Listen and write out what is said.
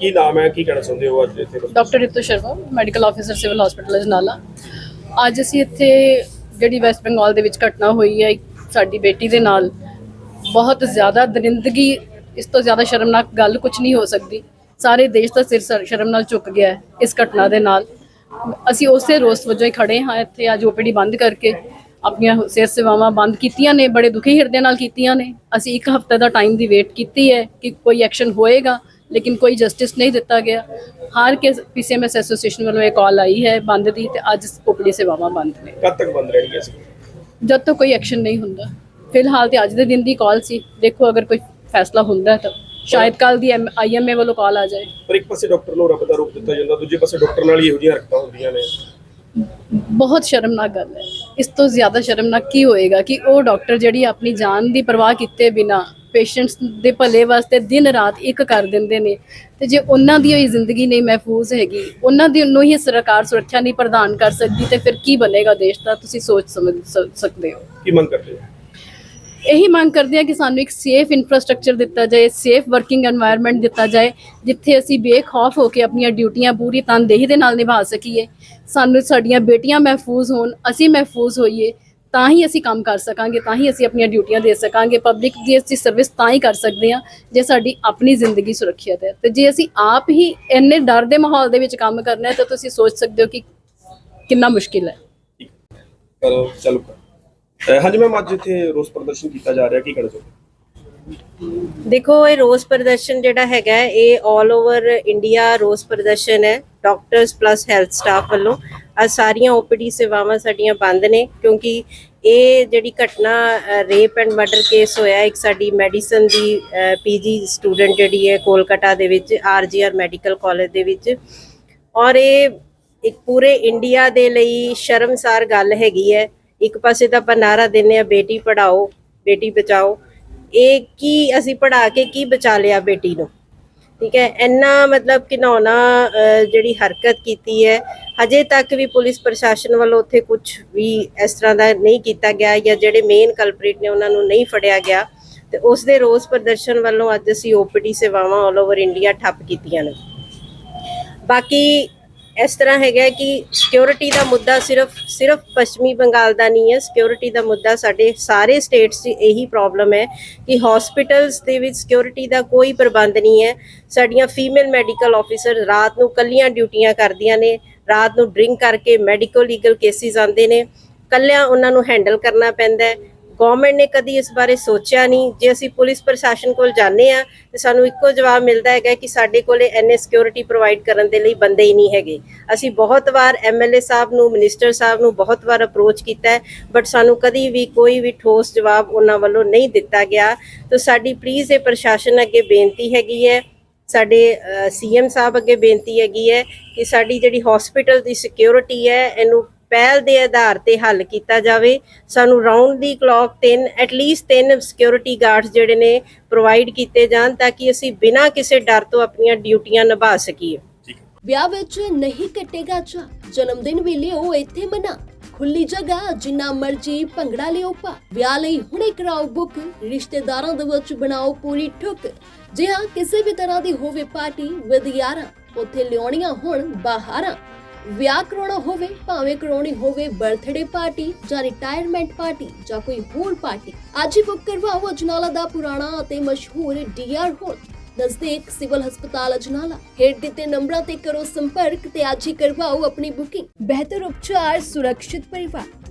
ਕੀ ਨਾਮ ਹੈ? ਕੀ ਕਹਿਣਾ ਚਾਹੁੰਦੇ ਹੋ ਅੱਜ ਇੱਥੇ doctor Ritu Sharma medical officer civil hospital Ajnala ਅੱਜ ਅਸੀਂ ਇੱਥੇ ਜਿਹੜੀ ਵੈਸਟ ਬੰਗਾਲ ਦੇ ਵਿੱਚ ਘਟਨਾ ਹੋਈ ਹੈ, ਇੱਕ ਸਾਡੀ ਬੇਟੀ ਦੇ ਨਾਲ, ਬਹੁਤ ਜ਼ਿਆਦਾ ਦਰਿੰਦਗੀ, ਇਸ ਤੋਂ ਜ਼ਿਆਦਾ ਸ਼ਰਮਨਾਕ ਗੱਲ ਕੁਝ ਨਹੀਂ ਹੋ ਸਕਦੀ। ਸਾਰੇ ਦੇਸ਼ ਦਾ ਸਿਰ ਸ਼ਰਮ ਨਾਲ ਝੁਕ ਗਿਆ ਹੈ ਇਸ ਘਟਨਾ ਦੇ ਨਾਲ। ਅਸੀਂ ਉਸੇ ਰੋਸ ਵਜੋਂ ਹੀ ਖੜੇ ਹਾਂ, ਇੱਥੇ ਅੱਜ ਓਪੀਡੀ ਬੰਦ ਕਰਕੇ ਆਪਣੀਆਂ ਸਿਹਤ ਸੇਵਾਵਾਂ ਬੰਦ ਕੀਤੀਆਂ ਨੇ, ਬੜੇ ਦੁਖੀ ਹਿਰਦੇ ਨਾਲ ਕੀਤੀਆਂ ਨੇ। ਅਸੀਂ ਇੱਕ ਹਫ਼ਤੇ ਦਾ ਟਾਈਮ ਦੀ ਵੇਟ ਕੀਤੀ ਹੈ ਕਿ ਕੋਈ ਐਕਸ਼ਨ ਹੋਏਗਾ। ਲੇਕਿਨ ਕੋਈ ਜਸਟਿਸ ਨਹੀਂ ਦਿੱਤਾ ਗਿਆ। ਹਾਰ ਕੇ ਪੀਸੀਐਮਐਸ ਐਸੋਸੀਏਸ਼ਨ ਵੱਲੋਂ ਇਹ ਕਾਲ ਆਈ ਹੈ ਬੰਦ ਦੀ ਤੇ ਅੱਜ ਓਪੀਡੀ ਸੇਵਾਵਾਂ ਬੰਦ ਨੇ। ਕਦ ਤੱਕ ਬੰਦ ਰਹਿਣਗੇ ਸੀ ਜਦ ਤੱਕ ਕੋਈ ਐਕਸ਼ਨ ਨਹੀਂ ਹੁੰਦਾ। ਫਿਲਹਾਲ ਤੇ ਅੱਜ ਦੇ ਦਿਨ ਦੀ ਕਾਲ ਸੀ। ਦੇਖੋ ਅਗਰ ਕੋਈ ਫੈਸਲਾ ਹੁੰਦਾ ਤਾਂ ਸ਼ਾਇਦ ਕੱਲ ਦੀ ਆਈਐਮਏ ਵੱਲੋਂ ਕਾਲ ਆ ਜਾਏ। ਪਰ ਇੱਕ ਪਾਸੇ ਡਾਕਟਰ ਨੂੰ ਰੱਬ ਦਾ ਰੂਪ ਦਿੱਤਾ ਜਾਂਦਾ ਦੂਜੇ ਪਾਸੇ ਡਾਕਟਰ ਨਾਲ ਹੀ ਇਹੋ ਜਿਹੀਆਂ ਹਰਕਤਾਂ ਹੁੰਦੀਆਂ ਨੇ। ਬਹੁਤ ਸ਼ਰਮਨਾਕ ਗੱਲ ਹੈ। ਇਸ ਤੋਂ ਜ਼ਿਆਦਾ ਸ਼ਰਮਨਾਕ ਕੀ ਹੋਏਗਾ ਕਿ ਉਹ ਡਾਕਟਰ ਜਿਹੜੀ ਆਪਣੀ ਜਾਨ ਦੀ ਪਰਵਾਹ ਕੀਤੇ ਬਿਨਾ ਪੇਸ਼ੈਂਟਸ ਦੇ ਭਲੇ ਵਾਸਤੇ ਦਿਨ ਰਾਤ ਇੱਕ ਕਰ ਦਿੰਦੇ ਨੇ। ਤੇ ਜੇ ਉਹਨਾਂ ਦੀ ਹੀ ਜ਼ਿੰਦਗੀ ਨਹੀਂ ਮਹਿਫੂਜ਼ ਹੈਗੀ ਉਹਨਾਂ ਦੀ ਨੂੰ ਹੀ ਸਰਕਾਰ ਸੁਰੱਖਿਆ ਨਹੀਂ ਪ੍ਰਦਾਨ ਕਰ ਸਕਦੀ ਤੇ ਫਿਰ ਕੀ ਬਣੇਗਾ ਦੇਸ਼ ਦਾ? ਤੁਸੀਂ ਸੋਚ ਸਮਝ ਸਕਦੇ ਹੋ। ਕੀ ਮੰਗ ਕਰਦੇ ਹੋ? ਇਹੀ ਮੰਗ ਕਰਦੇ ਆ ਕਿ ਸਾਨੂੰ ਇੱਕ ਸੇਫ ਇਨਫਰਾਸਟ੍ਰਕਚਰ ਦਿੱਤਾ ਜਾਏ ਸੇਫ ਵਰਕਿੰਗ এনवायरमेंट ਦਿੱਤਾ ਜਾਏ ਜਿੱਥੇ ਅਸੀਂ ਬੇਖੌਫ ਹੋ ਕੇ ਆਪਣੀਆਂ ਡਿਊਟੀਆਂ ਪੂਰੀ ਤਨਦੇਹੀ ਦੇ ਨਾਲ ਨਿਭਾ ਸਕੀਏ। ਸਾਨੂੰ ਸਾਡੀਆਂ ਬੇਟੀਆਂ ਮਹਿਫੂਜ਼ ਹੋਣ ਅਸੀਂ ਮਹਿਫੂਜ਼ ਹੋਈਏ ਤਾਂ ਹੀ ਅਸੀਂ ਕੰਮ ਕਰ ਸਕਾਂਗੇ ਤਾਂ ਹੀ ਅਸੀਂ ਆਪਣੀਆਂ ਡਿਊਟੀਆਂ ਦੇ ਸਕਾਂਗੇ ਪਬਲਿਕ ਦੀ ਅਸੀਂ ਸਰਵਿਸ ਤਾਂ ਹੀ ਕਰ ਸਕਦੇ ਹਾਂ ਜੇ ਸਾਡੀ ਆਪਣੀ ਜ਼ਿੰਦਗੀ ਸੁਰੱਖਿਅਤ ਹੈ। ਤੇ ਜੇ ਅਸੀਂ ਆਪ ਹੀ ਇੰਨੇ ਡਰ ਦੇ ਮਾਹੌਲ ਦੇ ਵਿੱਚ ਕੰਮ ਕਰਨਾ ਹੈ ਤਾਂ ਤੁਸੀਂ ਸੋਚ ਸਕਦੇ ਹੋ ਕਿ ਕਿੰਨਾ ਮੁਸ਼ਕਿਲ ਹੈ। ਕਰੋ ਚਲੋ। ਅਹ ਹਾਂਜੀ ਮੈਮ ਅੱਜ ਇੱਥੇ ਰੋਸ ਪ੍ਰਦਰਸ਼ਨ ਕੀਤਾ ਜਾ ਰਿਹਾ ਕੀ ਕਹਿਣਾ ਚਾਹੁੰਦੇ ਦੇਖੋ ਇਹ ਰੋਸ ਪ੍ਰਦਰਸ਼ਨ ਜਿਹੜਾ ਹੈਗਾ ਹੈ, ਇਹ 올 ਓਵਰ ਇੰਡੀਆ ਰੋਸ ਪ੍ਰਦਰਸ਼ਨ ਹੈ ਡਾਕਟਰਸ ਪਲੱਸ ਹੈਲਥ ਸਟਾਫ ਵੱਲੋਂ। ਅੱਜ ਸਾਰੀਆਂ ਓਪੀਡੀ ਸੇਵਾਵਾਂ ਸਾਡੀਆਂ ਬੰਦ ਨੇ, ਕਿਉਂਕਿ ਇਹ ਜਿਹੜੀ ਘਟਨਾ ਰੇਪ ਐਂਡ ਮਰਡਰ ਕੇਸ ਹੋਇਆ, ਇੱਕ ਸਾਡੀ ਮੈਡੀਸਨ ਦੀ ਪੀਜੀ ਸਟੂਡੈਂਟ ਜਿਹੜੀ ਹੈ ਕੋਲਕਾਤਾ ਦੇ ਵਿੱਚ ਆਰਜੀਆਰ ਮੈਡੀਕਲ ਕਾਲਜ ਦੇ ਵਿੱਚ। ਔਰ ਇਹ ਇੱਕ ਪੂਰੇ ਇੰਡੀਆ ਦੇ ਲਈ ਸ਼ਰਮਸਾਰ ਗੱਲ ਹੈਗੀ ਹੈ। ਇੱਕ ਪਾਸੇ ਤਾਂ ਆਪਾਂ ਨਾਰਾ ਦਿੰਦੇ ਆ ਬੇਟੀ ਪੜਾਓ ਬੇਟੀ ਬਚਾਓ। ਇਹ ਕੀ ਅਸੀਂ ਪੜਾ ਕੇ ਕੀ ਬਚਾ ਲਿਆ ਬੇਟੀ ਨੂੰ? ਠੀਕ ਹੈ, ਇੰਨਾ ਮਤਲਬ ਘਿਨੌਣਾ ਜਿਹੜੀ ਹਰਕਤ ਕੀਤੀ ਹੈ, ਹਜੇ ਤੱਕ ਵੀ ਪੁਲਿਸ ਪ੍ਰਸ਼ਾਸਨ ਵੱਲੋਂ ਉੱਥੇ ਕੁਝ ਵੀ ਇਸ ਤਰ੍ਹਾਂ ਦਾ ਨਹੀਂ ਕੀਤਾ ਗਿਆ ਜਾਂ ਜਿਹੜੇ ਮੇਨ ਕਲਪ੍ਰੀਟ ਨੇ ਉਹਨਾਂ ਨੂੰ ਨਹੀਂ ਫੜਿਆ ਗਿਆ, ਤੇ ਉਸ ਦੇ ਰੋਸ ਪ੍ਰਦਰਸ਼ਨ ਵੱਲੋਂ ਅੱਜ ਅਸੀਂ ਓਪੀਡੀ ਸੇਵਾਵਾਂ ਆਲ ਓਵਰ ਇੰਡੀਆ ਠੱਪ ਕੀਤੀਆਂ ਨੇ। ਬਾਕੀ ਇਸ ਤਰ੍ਹਾਂ ਹੈਗਾ ਕਿ ਸਿਕਿਉਰਿਟੀ ਦਾ ਮੁੱਦਾ ਸਿਰਫ ਸਿਰਫ ਪੱਛਮੀ ਬੰਗਾਲ ਦਾ ਨਹੀਂ ਹੈ। ਸਿਕਿਉਰਿਟੀ ਦਾ ਮੁੱਦਾ ਸਾਡੇ ਸਾਰੇ ਸਟੇਟਸ 'ਚ ਇਹੀ ਪ੍ਰੋਬਲਮ ਹੈ ਕਿ ਹਸਪੀਟਲਸ ਦੇ ਵਿੱਚ ਸਿਕਿਉਰਿਟੀ ਦਾ ਕੋਈ ਪ੍ਰਬੰਧ ਨਹੀਂ ਹੈ। ਸਾਡੀਆਂ ਫੀਮੇਲ ਮੈਡੀਕਲ ਆਫੀਸਰ ਰਾਤ ਨੂੰ ਕੱਲੀਆਂ ਡਿਊਟੀਆਂ ਕਰਦੀਆਂ ਨੇ। ਰਾਤ ਨੂੰ ਡਰਿੰਕ ਕਰਕੇ ਮੈਡੀਕਲ ਲੀਗਲ ਕੇਸਿਸ ਆਉਂਦੇ ਨੇ। ਕੱਲਿਆਂ ਉਹਨਾਂ ਨੂੰ ਹੈਂਡਲ ਕਰਨਾ ਪੈਂਦਾ ਹੈ। ਗਵਰਨਮੈਂਟ ਨੇ ਕਦੀ ਇਸ ਬਾਰੇ ਸੋਚਿਆ ਨਹੀਂ। ਜੇ ਅਸੀਂ ਪੁਲਿਸ ਪ੍ਰਸ਼ਾਸਨ ਕੋਲ ਜਾਂਦੇ ਆ ਤੇ ਸਾਨੂੰ ਇੱਕੋ ਜਵਾਬ ਮਿਲਦਾ ਹੈਗਾ ਕਿ ਸਾਡੇ ਕੋਲੇ ਐਨੇ ਸਿਕਿਉਰਿਟੀ ਪ੍ਰੋਵਾਈਡ ਕਰਨ ਦੇ ਲਈ ਬੰਦੇ ਹੀ ਨਹੀਂ ਹੈਗੇ। ਅਸੀਂ ਬਹੁਤ ਵਾਰ ਐਮਐਲਏ ਸਾਹਿਬ ਨੂੰ ਮਿਨਿਸਟਰ ਸਾਹਿਬ ਨੂੰ ਬਹੁਤ ਵਾਰ ਅਪਰੋਚ ਕੀਤਾ ਹੈ ਬਟ ਸਾਨੂੰ ਕਦੀ ਵੀ ਕੋਈ ਵੀ ਠੋਸ ਜਵਾਬ ਉਹਨਾਂ ਵੱਲੋਂ ਨਹੀਂ ਦਿੱਤਾ ਗਿਆ। ਤਾਂ ਸਾਡੀ ਪਲੀਜ਼ ਇਹ ਪ੍ਰਸ਼ਾਸਨ ਅੱਗੇ ਬੇਨਤੀ ਹੈਗੀ ਹੈ, ਸਾਡੇ ਸੀਐਮ ਸਾਹਿਬ ਅੱਗੇ ਬੇਨਤੀ ਹੈਗੀ ਹੈ ਕਿ ਸਾਡੀ ਜਿਹੜੀ ਹਸਪੀਟਲ ਦੀ ਸਿਕਿਉਰਿਟੀ ਹੈ, ਇਹਨੂੰ ਪਹਿਲ ਦੇ ਆਧਾਰ ਤੇ ਹੱਲ ਕੀਤਾ ਜਾਵੇ। ਸਾਨੂੰ ਰਾਉਂਡ ਦੀ ਕਲੌਕ ਤਿੰਨ ਐਟਲੀਸਟ ਤਿੰਨ ਸਿਕਿਉਰਿਟੀ ਗਾਰਡਸ ਜਿਹੜੇ ਨੇ ਪ੍ਰੋਵਾਈਡ ਕੀਤੇ ਜਾਣ ਤਾਂ ਕਿ ਅਸੀਂ ਬਿਨਾਂ ਕਿਸੇ ਡਰ ਤੋਂ ਆਪਣੀਆਂ ਡਿਊਟੀਆਂ ਨਿਭਾ ਸਕੀਏ। ਵਿਆਹ ਵਿੱਚ ਨਹੀਂ ਕੱਟੇਗਾ ਚਾ ਜਨਮ ਦਿਨ ਵੀ ਲਿਓ ਇੱਥੇ ਮਨਾ। ਖੁੱਲੀ ਜਗ੍ਹਾ ਜਿੰਨਾ ਮਰਜ਼ੀ ਭੰਗੜਾ ਲਿਓ ਪਾ ਵਿਆਹ ਲਈ ਹੁਣੇ ਕਰਾਓ ਬੁੱਕ ਰਿਸ਼ਤੇਦਾਰਾਂ ਦੇ ਵਿੱਚ ਬਣਾਓ ਪੂਰੀ ਠੁੱਕ। ਜੇ ਹਾਂ ਕਿਸੇ ਵੀ ਤਰ੍ਹਾਂ ਦੀ ਹੋਵੇ ਪਾਰਟੀ ਵਿਦ ਯਾਰਾਂ ਉੱਥੇ ਲਿਆਉਣੀਆਂ ਹੁਣ ਬਾਹਰਾਂ ਵਿਆਹ ਕਰਾਉਣਾ ਹੋਵੇ, ਭਾਵੇਂ ਕਰਾਉਣੀ ਹੋਵੇ ਬਰਥਡੇ ਪਾਰਟੀ ਜਾਂ ਰਿਟਾਇਰਮੈਂਟ ਪਾਰਟੀ ਜਾਂ ਕੋਈ ਹੋਰ ਪਾਰਟੀ। ਅੱਜ ਹੀ ਬੁੱਕ ਕਰਵਾਓ ਅਜਨਾਲਾ ਦਾ ਪੁਰਾਣਾ ਅਤੇ ਮਸ਼ਹੂਰ ਡੀਆਰ ਹੋਲ। ਨਜ਼ਦੀਕ ਸਿਵਲ ਹਸਪਤਾਲ ਅਜਨਾਲਾ। ਹੇਠ ਦਿੱਤੇ ਨੰਬਰਾਂ ਤੇ ਕਰੋ ਸੰਪਰਕ ਤੇ ਅੱਜ ਹੀ ਕਰਵਾਓ ਆਪਣੀ ਬੁਕਿੰਗ ਬਿਹਤਰ ਉਪਚਾਰ, ਸੁਰੱਖਿਅਤ ਪਰਿਵਾਰ।